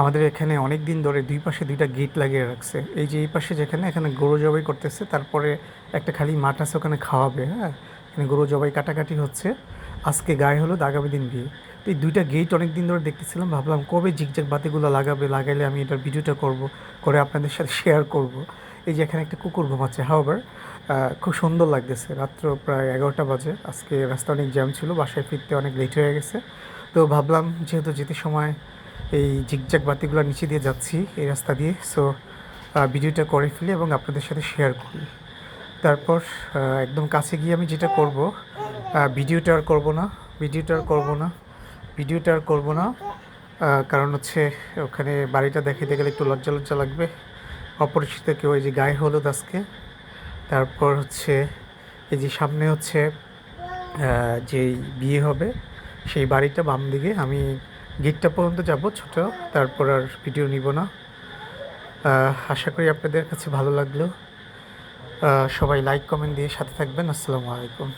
আমাদের এখানে অনেক দিন ধরে দুই পাশে দুইটা গেট লাগিয়ে রাখছে। এই যে এই পাশে যেখানে, এখানে গরু জবাই করতেছে, তারপরে একটা খালি মাঠ আছে, ওখানে খাওয়াবে হ্যাঁ? এখানে গরু জবাই কাটাকাটি হচ্ছে। আজকে গায়ে হলো আগামী দিন বিয়ে। তো এই দুইটা গেট অনেক দিন ধরে দেখতেছিলাম, ভাবলাম কবে জিগজাগ বাতিগুলো লাগাবে, লাগাইলে আমি এটার ভিডিওটা করব, করে আপনাদের সাথে শেয়ার করব। এই যে এখানে একটা কুকুর ঘুমাচ্ছে হাওয়ার খুব সুন্দর লাগতেছে। রাত্র প্রায় এগারোটা বাজে, আজকে রাস্তা অনেক জ্যাম ছিল, বাসায় ফিরতে অনেক লেট হয়ে গেছে। তো ভাবলাম, যেহেতু যেতে সময় এই জিগজাগ বাতিগুলো নিচে দিয়ে যাচ্ছি এই রাস্তা দিয়ে। সো ভিডিওটা করে ফেলি এবং আপনাদের সাথে শেয়ার করি। তারপর একদম কাছে গিয়ে আমি যেটা করব ভিডিওটা আর করব না, ভিডিওটা আর করব না, ভিডিওটা আর করব না কারণ হচ্ছে ওখানে বাড়িটা দেখাতে গেলে একটু লজ্জা লজ্জা লাগবে। অপরিচিত কেউ, এই যে গায়ে হলুদ আজকে। তারপর হচ্ছে এই যে সামনে হচ্ছে যেই বিয়ে হবে, সেই বাড়িটা বাম দিকে আমি গেটটা পর্যন্ত যাব ছোট, তারপর আর ভিডিও নিব না। আশা করি আপনাদের কাছে ভালো লাগল। সবাই লাইক কমেন্ট দিয়ে সাথে থাকবেন। আসসালামু আলাইকুম।